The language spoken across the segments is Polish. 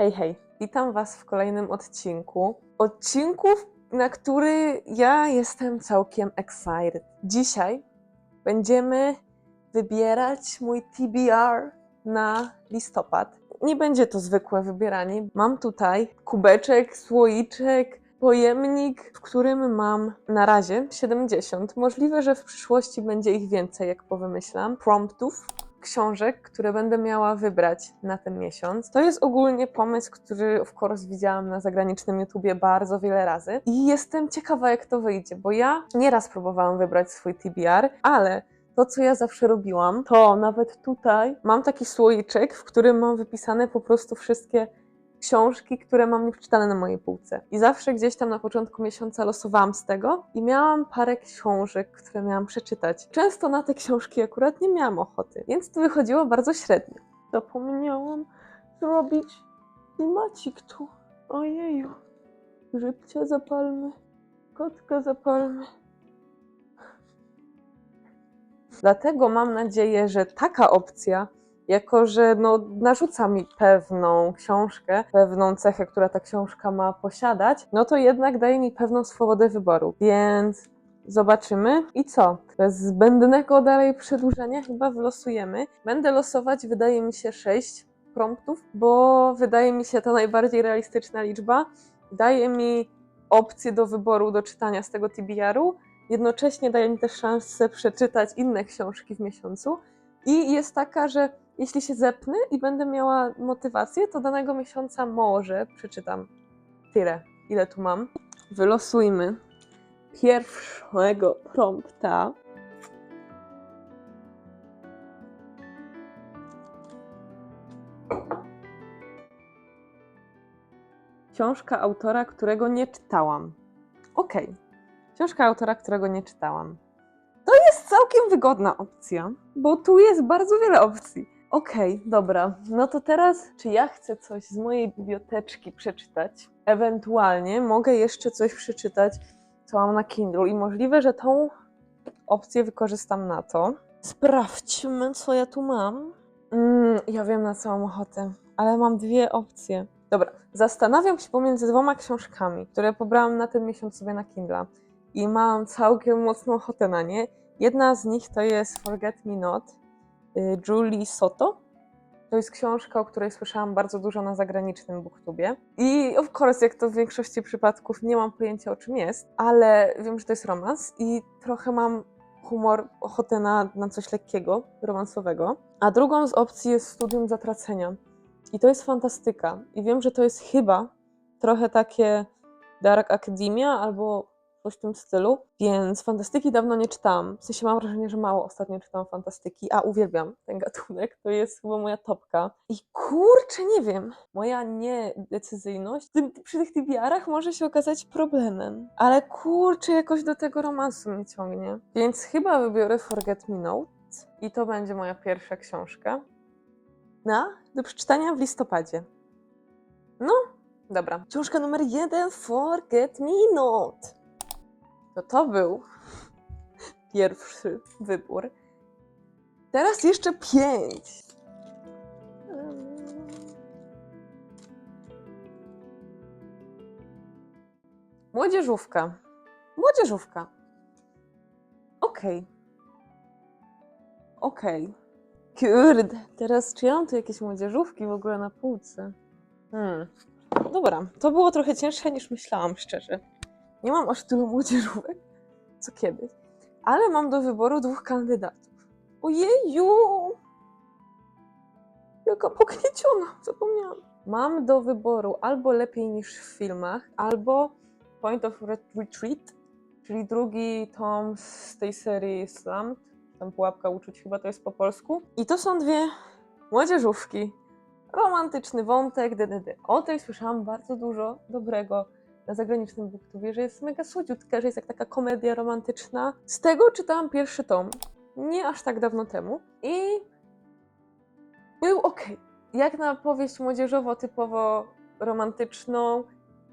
Hej, hej, witam Was w kolejnym odcinku. Odcinków, na który ja jestem całkiem excited. Dzisiaj będziemy wybierać mój TBR na listopad. Nie będzie to zwykłe wybieranie. Mam tutaj kubeczek, słoiczek, pojemnik, w którym mam na razie 70. Możliwe, że w przyszłości będzie ich więcej, jak powymyślam. Promptów, książek, które będę miała wybrać na ten miesiąc. To jest ogólnie pomysł, który of course widziałam na zagranicznym YouTubie bardzo wiele razy i jestem ciekawa jak to wyjdzie, bo ja nieraz próbowałam wybrać swój TBR, ale to, co ja zawsze robiłam, to nawet tutaj mam taki słoiczek, w którym mam wypisane po prostu wszystkie książki, które mam nieprzeczytane na mojej półce. I zawsze gdzieś tam na początku miesiąca losowałam z tego i miałam parę książek, które miałam przeczytać. Często na te książki akurat nie miałam ochoty, więc to wychodziło bardzo średnio. Zapomniałam zrobić klimacik tu. Ojeju. Grzybcia zapalmy, kotka zapalmy. Dlatego mam nadzieję, że taka opcja, jako że no, narzuca mi pewną książkę, pewną cechę, która ta książka ma posiadać, no to jednak daje mi pewną swobodę wyboru. Więc zobaczymy. I co? Bez zbędnego dalej przedłużania chyba wylosujemy. Będę losować, wydaje mi się, 6 promptów, bo wydaje mi się to najbardziej realistyczna liczba. Daje mi opcję do wyboru, do czytania z tego TBR-u. Jednocześnie daje mi też szansę przeczytać inne książki w miesiącu. I jest taka, że jeśli się zepnę i będę miała motywację, to danego miesiąca może przeczytam tyle, ile tu mam. Wylosujmy pierwszego prompta. Książka autora, którego nie czytałam. Okej. Książka autora, którego nie czytałam. To jest całkiem wygodna opcja, bo tu jest bardzo wiele opcji. Okej, dobra. No to teraz, czy ja chcę coś z mojej biblioteczki przeczytać? Ewentualnie mogę jeszcze coś przeczytać, co mam na Kindle i możliwe, że tą opcję wykorzystam na to. Sprawdźmy, co ja tu mam. Mm, ja wiem, na co mam ochotę, ale mam dwie opcje. Dobra, zastanawiam się pomiędzy dwoma książkami, które pobrałam na ten miesiąc sobie na Kindle i mam całkiem mocną ochotę na nie. Jedna z nich to jest Forget Me Not Julie Soto. To jest książka, o której słyszałam bardzo dużo na zagranicznym booktubie. I of course, jak to w większości przypadków, nie mam pojęcia o czym jest, ale wiem, że to jest romans i trochę mam humor, ochotę na, na coś lekkiego, romansowego. A drugą z opcji jest Studium Zatracenia. I to jest fantastyka. I wiem, że to jest chyba trochę takie Dark Academia albo coś w tym stylu, więc fantastyki dawno nie czytałam. W sensie mam wrażenie, że mało ostatnio czytałam fantastyki, a uwielbiam ten gatunek, to jest chyba moja topka. I kurczę, nie wiem, moja niedecyzyjność przy tych TBR-ach może się okazać problemem, ale kurczę, jakoś do tego romansu mnie ciągnie. Więc chyba wybiorę Forget Me Not i to będzie moja pierwsza książka na do przeczytania w listopadzie. No, dobra. Książka numer jeden, Forget Me Not. To to był pierwszy wybór. Teraz jeszcze pięć. Młodzieżówka. Młodzieżówka. Okej. Okej. Kurde, teraz czy ja mam tu jakieś młodzieżówki w ogóle na półce? Hmm. Dobra, to było trochę cięższe niż myślałam, szczerze. Nie mam aż tylu młodzieżówek, co kiedyś, ale mam do wyboru dwóch kandydatów. Ojeju! Jaka pognieciona, zapomniałam. Mam do wyboru albo lepiej niż w filmach, albo Point of Retreat, czyli drugi tom z tej serii Slammed, tam Pułapka Uczuć chyba to jest po polsku. I to są dwie młodzieżówki. Romantyczny wątek, DDD. O tej słyszałam bardzo dużo dobrego na zagranicznym booktubie, że jest mega słodziutka, że jest jak taka komedia romantyczna. Z tego czytałam pierwszy tom, nie aż tak dawno temu i był ok. Jak na powieść młodzieżowo typowo romantyczną,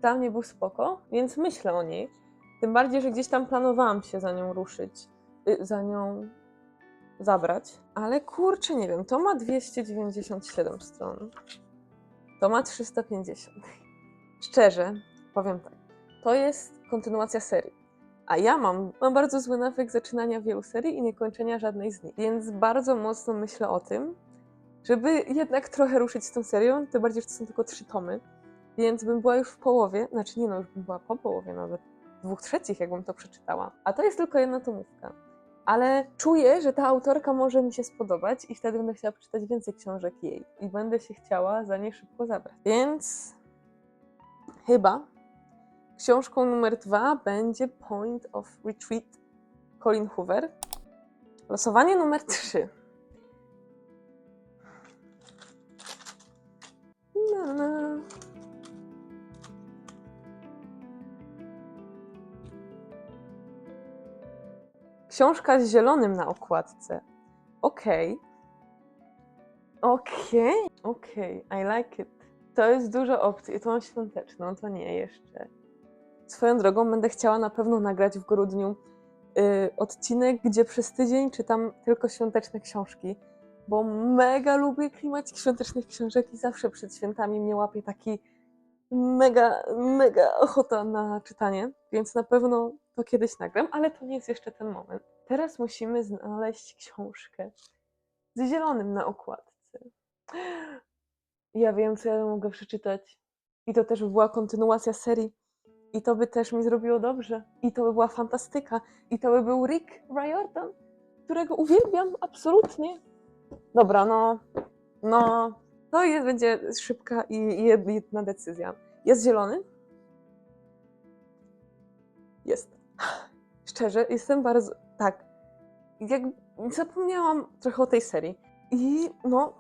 dla mnie był spoko, więc myślę o niej. Tym bardziej, że gdzieś tam planowałam się za nią ruszyć, y, za nią zabrać, ale kurczę, nie wiem, to ma 297 stron. to ma 350. Szczerze, powiem tak, to jest kontynuacja serii. A ja mam, mam bardzo zły nawyk zaczynania wielu serii i nie kończenia żadnej z nich. Więc bardzo mocno myślę o tym, żeby jednak trochę ruszyć z tą serią, tym bardziej, że to są tylko trzy tomy. Więc bym była już w połowie, znaczy nie no, już bym była po połowie nawet, dwóch trzecich, jakbym to przeczytała. A to jest tylko jedna tomówka. Ale czuję, że ta autorka może mi się spodobać i wtedy będę chciała przeczytać więcej książek jej. I będę się chciała za nie szybko zabrać. Więc chyba książką numer dwa będzie Point of Retreat Colin Hoover. Losowanie numer trzy. Książka z zielonym na okładce. Okej. Okej. Okej. I like it. To jest dużo opcji. I to mam świąteczną, to nie jeszcze. Swoją drogą będę chciała na pewno nagrać w grudniu y, odcinek, gdzie przez tydzień czytam tylko świąteczne książki, bo mega lubię klimat świątecznych książek i zawsze przed świętami mnie łapie taki mega, mega ochota na czytanie, więc na pewno to kiedyś nagram, ale to nie jest jeszcze ten moment. Teraz musimy znaleźć książkę z zielonym na okładce. Ja wiem, co ja mogę przeczytać. I to też by była kontynuacja serii. I to by też mi zrobiło dobrze. I to by była fantastyka. I to by był Rick Riordan, którego uwielbiam absolutnie. Dobra, no. No. To jest, będzie szybka i jedna decyzja. Jest zielony? Jest. Szczerze, jestem bardzo. Tak. Jak zapomniałam trochę o tej serii. I no,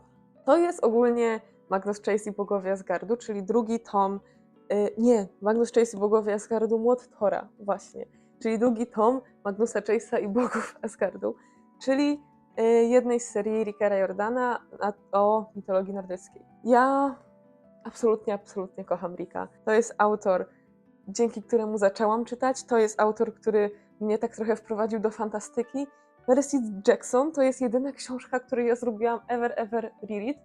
to jest ogólnie Magnus Chase i Bogowie Asgardu, czyli drugi tom. Y, nie, Magnus Chase i Bogowie Asgardu, Młot Thora, właśnie. Czyli drugi tom Magnusa Chase'a i Bogów Asgardu, czyli y, jednej z serii Ricka Jordana o mitologii nordyckiej. Ja absolutnie, absolutnie kocham Ricka. To jest autor, dzięki któremu zaczęłam czytać. To jest autor, który mnie tak trochę wprowadził do fantastyki. Percy Jackson to jest jedyna książka, której ja zrobiłam ever, ever reread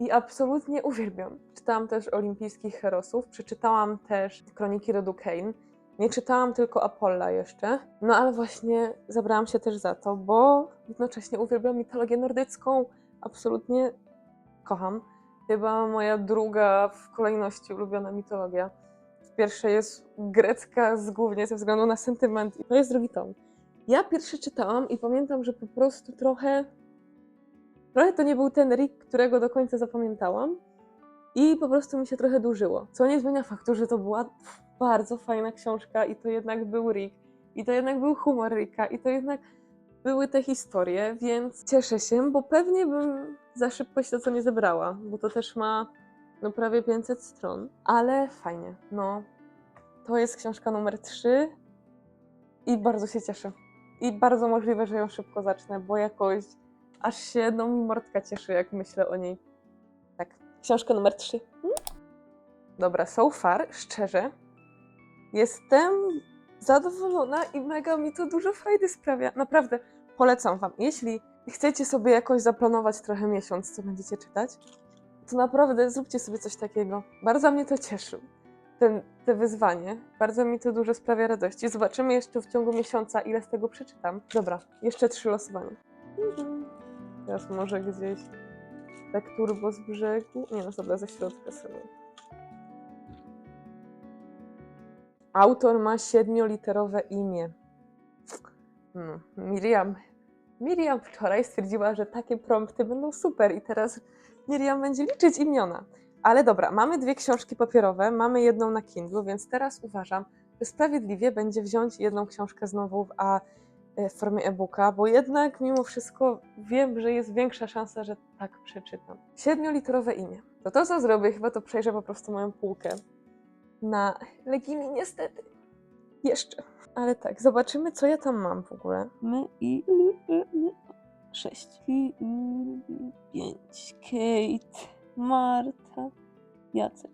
i absolutnie uwielbiam. Czytałam też Olimpijskich Herosów, przeczytałam też Kroniki Rodu Kane. Nie czytałam tylko Apolla jeszcze, no ale właśnie zabrałam się też za to, bo jednocześnie uwielbiam mitologię nordycką. Absolutnie kocham. Chyba moja druga w kolejności ulubiona mitologia. Pierwsza jest grecka, z, głównie ze względu na sentyment. I to jest drugi tom. Ja pierwszy czytałam i pamiętam, że po prostu trochę. Trochę to nie był ten Rick, którego do końca zapamiętałam. I po prostu mi się trochę dłużyło. Co nie zmienia faktu, że to była bardzo fajna książka i to jednak był Rick. I to jednak był humor Ricka. I to jednak były te historie, więc cieszę się, bo pewnie bym za szybko się to nie zebrała, bo to też ma no prawie 500 stron, ale fajnie. No, to jest książka numer 3 i bardzo się cieszę. I bardzo możliwe, że ją szybko zacznę, bo jakoś aż się no mi mordka cieszy, jak myślę o niej. Tak, książka numer 3. Dobra, so far, szczerze, jestem zadowolona i mega mi to dużo frajdy sprawia. Naprawdę, polecam Wam. Jeśli chcecie sobie jakoś zaplanować trochę miesiąc, co będziecie czytać, to naprawdę zróbcie sobie coś takiego. Bardzo mnie to cieszy, ten, te wyzwanie. Bardzo mi to dużo sprawia radości. Zobaczymy jeszcze w ciągu miesiąca, ile z tego przeczytam. Dobra, jeszcze trzy losowania. Teraz może gdzieś tak turbo z brzegu. Nie no, dobra, ze środka sobie. Autor ma siedmioliterowe imię. No, Miriam. Miriam wczoraj stwierdziła, że takie prompty będą super i teraz Miriam będzie liczyć imiona. Ale dobra, mamy dwie książki papierowe, mamy jedną na Kindle, więc teraz uważam, że sprawiedliwie będzie wziąć jedną książkę znowu a, w formie e-booka, bo jednak mimo wszystko wiem, że jest większa szansa, że tak przeczytam. Siedmioliterowe imię. To to, co zrobię, chyba to przejrzę po prostu moją półkę na Legimi, niestety. Jeszcze. Ale tak, zobaczymy, co ja tam mam w ogóle. My i sześć. I, pięć. Kate, Marta, Jacek.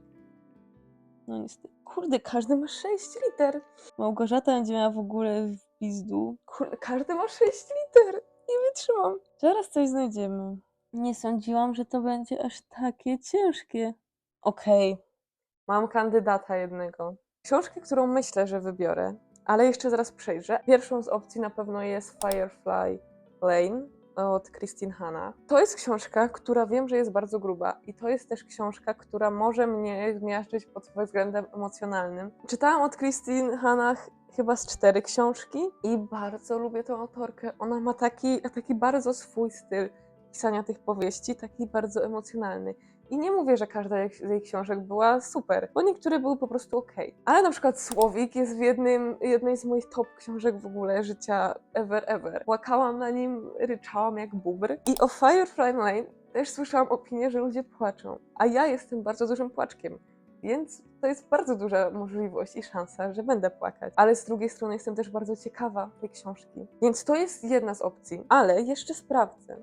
No niestety. Kurde, każdy ma sześć liter. Małgorzata będzie miała w ogóle pizdu. Kurde, każdy ma sześć liter. Nie wytrzymam. Zaraz coś znajdziemy. Nie sądziłam, że to będzie aż takie ciężkie. Okej, mam kandydata jednego. Książkę, którą myślę, że wybiorę, ale jeszcze zaraz przejrzę. Pierwszą z opcji na pewno jest Firefly Lane od Christine Hanna. To jest książka, która wiem, że jest bardzo gruba i to jest też książka, która może mnie zmiażdżyć pod względem emocjonalnym. Czytałam od Christine Hanna ch- chyba z cztery książki i bardzo lubię tę autorkę. Ona ma taki, taki bardzo swój styl pisania tych powieści, taki bardzo emocjonalny. I nie mówię, że każda z jej książek była super, bo niektóre były po prostu ok. Ale na przykład Słowik jest w jednym, jednej z moich top książek w ogóle życia ever, ever. Płakałam na nim, ryczałam jak bubr. I o Firefly Lane też słyszałam opinię, że ludzie płaczą. A ja jestem bardzo dużym płaczkiem. Więc to jest bardzo duża możliwość i szansa, że będę płakać. Ale z drugiej strony jestem też bardzo ciekawa tej książki. Więc to jest jedna z opcji. Ale jeszcze sprawdzę.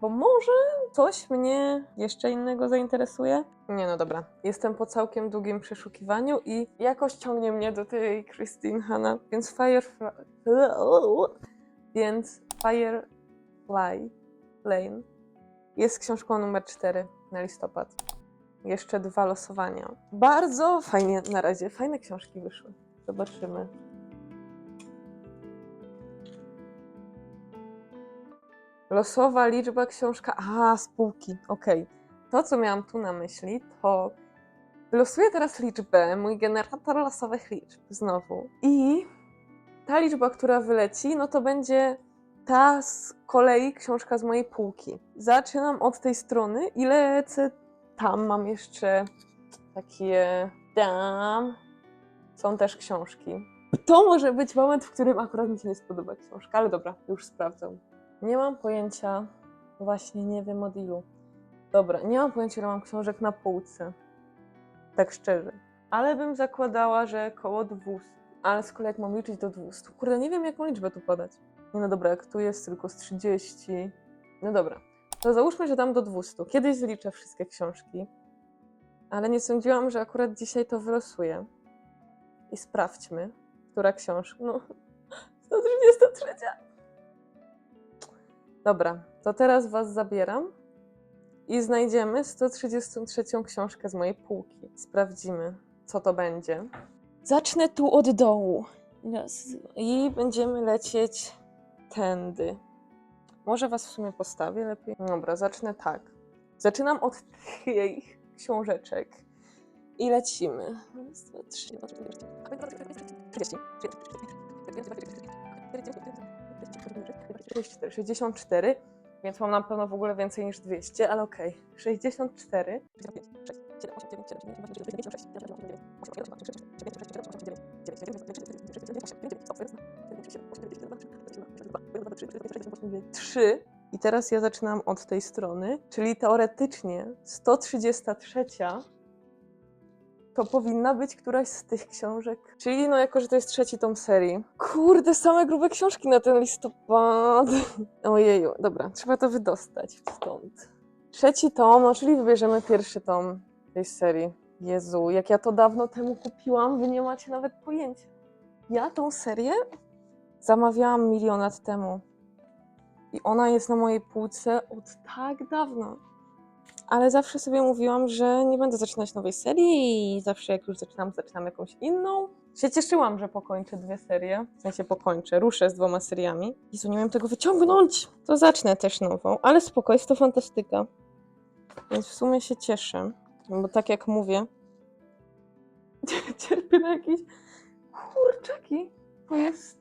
Bo może coś mnie jeszcze innego zainteresuje? Nie, no dobra. Jestem po całkiem długim przeszukiwaniu i jakoś ciągnie mnie do tej Christine Hanna, więc Firefly... Więc Firefly Lane jest książką numer 4 na listopad. Jeszcze dwa losowania. Bardzo fajnie na razie. Fajne książki wyszły. Zobaczymy. Losowa liczba książka. A, spółki. Okej. To, co miałam tu na myśli, to losuję teraz liczbę, mój generator losowych liczb znowu. I ta liczba, która wyleci, no to będzie ta z kolei książka z mojej półki. Zaczynam od tej strony i lecę tam. Mam jeszcze takie. Tam są też książki. To może być moment, w którym akurat mi się nie spodoba książka, ale dobra, już sprawdzam. Nie mam pojęcia, właśnie nie wiem od ilu. Dobra, nie mam pojęcia, ile mam książek na półce. Tak szczerze. Ale bym zakładała, że koło 200. Ale z kolei jak mam liczyć do 200. Kurde, nie wiem, jaką liczbę tu podać. Nie no dobra, jak tu jest tylko z 30. No dobra, to załóżmy, że dam do 200. Kiedyś zliczę wszystkie książki. Ale nie sądziłam, że akurat dzisiaj to wylosuję. I sprawdźmy, która książka. No, 133. Dobra, to teraz Was zabieram i znajdziemy 133 książkę z mojej półki. Sprawdzimy, co to będzie. Zacznę tu od dołu. I będziemy lecieć tędy. Może Was w sumie postawię lepiej? Dobra, zacznę tak. Zaczynam od tych książeczek i lecimy. Raz, dwa, trzy, trzydzieści. 64, 64, więc mam na pewno w ogóle więcej niż 200, ale okej. 64. Trzy. I teraz ja zaczynam od tej strony, czyli teoretycznie 133 to powinna być któraś z tych książek. Czyli no jako, że to jest trzeci tom serii. Kurde, same grube książki na ten listopad. Ojeju, dobra, trzeba to wydostać stąd. Trzeci tom, no czyli wybierzemy pierwszy tom tej serii. Jezu, jak ja to dawno temu kupiłam, wy nie macie nawet pojęcia. Ja tą serię zamawiałam milion lat temu. I ona jest na mojej półce od tak dawna ale zawsze sobie mówiłam, że nie będę zaczynać nowej serii i zawsze jak już zaczynam, zaczynam jakąś inną. Się cieszyłam, że pokończę dwie serie, w sensie pokończę, ruszę z dwoma seriami. Jezu, nie wiem tego wyciągnąć, to zacznę też nową, ale spoko, jest to fantastyka. Więc w sumie się cieszę, bo tak jak mówię, cierpię na jakieś kurczaki. To jest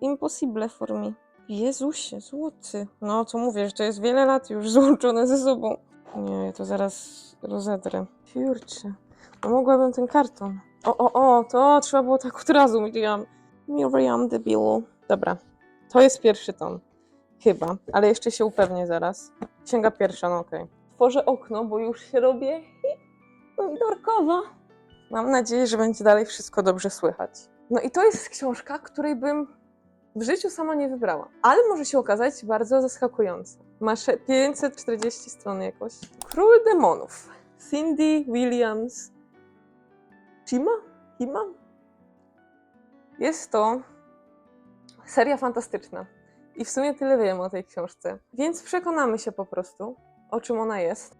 impossible for me. Jezusie, złoty. No, co mówię, że to jest wiele lat już złączone ze sobą. Nie, ja to zaraz rozedrę. Kurczę. No mogłabym ten karton. O, o, o, to trzeba było tak od razu, Miriam. Miriam debilu. Dobra, to jest pierwszy tom. Chyba, ale jeszcze się upewnię zaraz. Księga pierwsza, no okej. Tworzę okno, bo już się robię pomidorkowa. Mam nadzieję, że będzie dalej wszystko dobrze słychać. No i to jest książka, której bym w życiu sama nie wybrała. Ale może się okazać bardzo zaskakująca. Ma sze- 540 stron jakoś. Król demonów. Cindy Williams. Chima? Hima? Jest to seria fantastyczna. I w sumie tyle wiem o tej książce. Więc przekonamy się po prostu, o czym ona jest.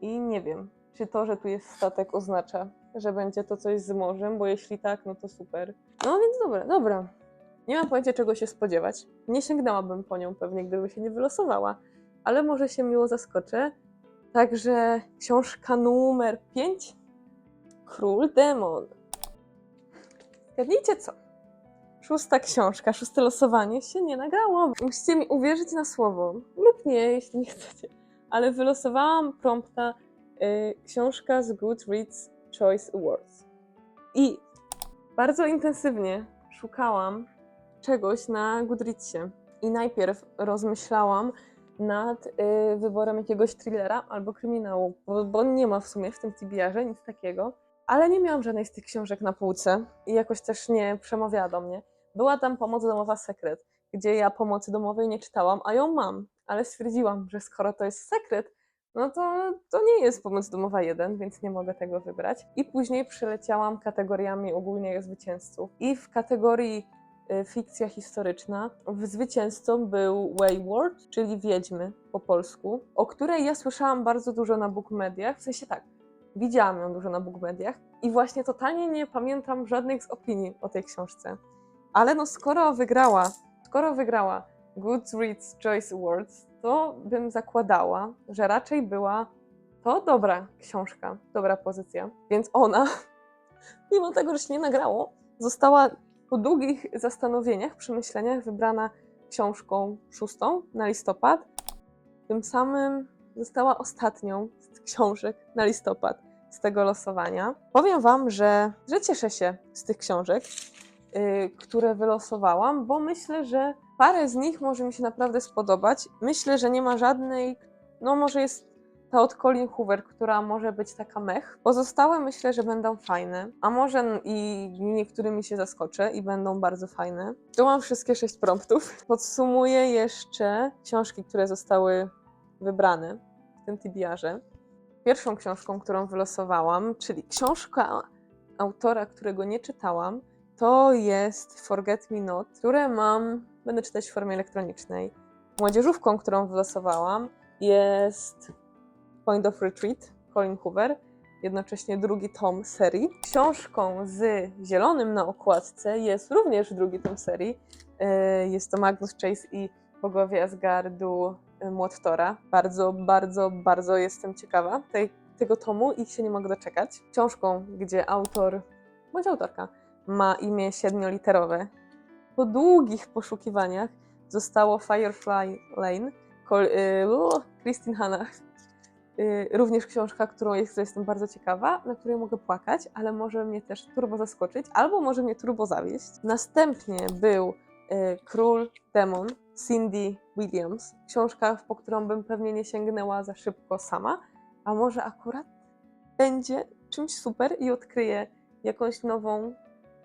I nie wiem, czy to, że tu jest statek oznacza, że będzie to coś z morzem, bo jeśli tak, no to super. No więc dobra, dobra. Nie mam pojęcia, czego się spodziewać. Nie sięgnęłabym po nią pewnie, gdyby się nie wylosowała, ale może się miło zaskoczę. Także książka numer 5. Król Demon. Zgadnijcie co? Szósta książka, szóste losowanie się nie nagrało. Musicie mi uwierzyć na słowo, lub nie, jeśli nie chcecie. Ale wylosowałam prompta y, książka z Goodreads Choice Awards. I bardzo intensywnie szukałam czegoś na Goodreadsie. I najpierw rozmyślałam nad y, wyborem jakiegoś thrillera albo kryminału, bo, bo nie ma w sumie w tym TBR-ze nic takiego. Ale nie miałam żadnej z tych książek na półce i jakoś też nie przemawiała do mnie. Była tam pomoc domowa sekret, gdzie ja pomocy domowej nie czytałam, a ją mam, ale stwierdziłam, że skoro to jest sekret, no to, to nie jest pomoc domowa 1, więc nie mogę tego wybrać. I później przyleciałam kategoriami ogólnie zwycięzców. I w kategorii fikcja historyczna zwycięzcą był Wayward, czyli Wiedźmy po polsku, o której ja słyszałam bardzo dużo na bookmediach, w sensie tak, widziałam ją dużo na bookmediach i właśnie totalnie nie pamiętam żadnych z opinii o tej książce. Ale no skoro wygrała, skoro wygrała Goodreads Choice Awards, to bym zakładała, że raczej była to dobra książka, dobra pozycja. Więc ona, mimo tego, że się nie nagrało, została po długich zastanowieniach, przemyśleniach wybrana książką szóstą na listopad. Tym samym została ostatnią z książek na listopad z tego losowania. Powiem Wam, że, że cieszę się z tych książek, yy, które wylosowałam, bo myślę, że parę z nich może mi się naprawdę spodobać. Myślę, że nie ma żadnej, no może jest ta od Colin Hoover, która może być taka mech. Pozostałe myślę, że będą fajne, a może i niektórymi się zaskoczę i będą bardzo fajne. Tu mam wszystkie sześć promptów. Podsumuję jeszcze książki, które zostały wybrane w tym TBR-ze. Pierwszą książką, którą wylosowałam, czyli książka autora, którego nie czytałam, to jest Forget Me Not, które mam, będę czytać w formie elektronicznej. Młodzieżówką, którą wylosowałam, jest Point of Retreat, Colin Hoover, jednocześnie drugi tom serii. Książką z zielonym na okładce jest również drugi tom serii. Yy, Jest to Magnus Chase i Bogowie Asgardu yy, Młot Tora. Bardzo, bardzo, bardzo jestem ciekawa tej, tego tomu i się nie mogę doczekać. Książką, gdzie autor, bądź autorka, ma imię siedmioliterowe. Po długich poszukiwaniach zostało Firefly Lane, Col- o, Christine Hanna. Yy, również książka, którą jest, jestem bardzo ciekawa, na której mogę płakać, ale może mnie też turbo zaskoczyć, albo może mnie turbo zawieść. Następnie był yy, Król Demon Cindy Williams, książka, po którą bym pewnie nie sięgnęła za szybko sama, a może akurat będzie czymś super i odkryję jakąś nową,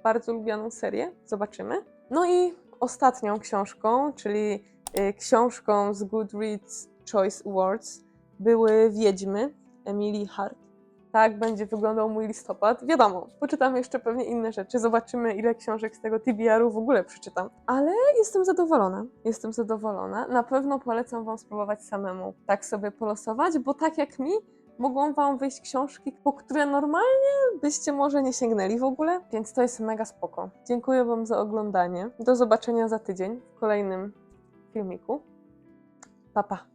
bardzo lubianą serię. Zobaczymy. No i ostatnią książką, czyli y, książką z Goodreads Choice Awards, były Wiedźmy Emily Hart. Tak będzie wyglądał mój listopad. Wiadomo, poczytam jeszcze pewnie inne rzeczy, zobaczymy ile książek z tego TBR-u w ogóle przeczytam. Ale jestem zadowolona. Jestem zadowolona. Na pewno polecam Wam spróbować samemu tak sobie polosować, bo tak jak mi, mogą Wam wyjść książki, po które normalnie byście może nie sięgnęli w ogóle, więc to jest mega spoko. Dziękuję Wam za oglądanie. Do zobaczenia za tydzień w kolejnym filmiku. Pa, pa.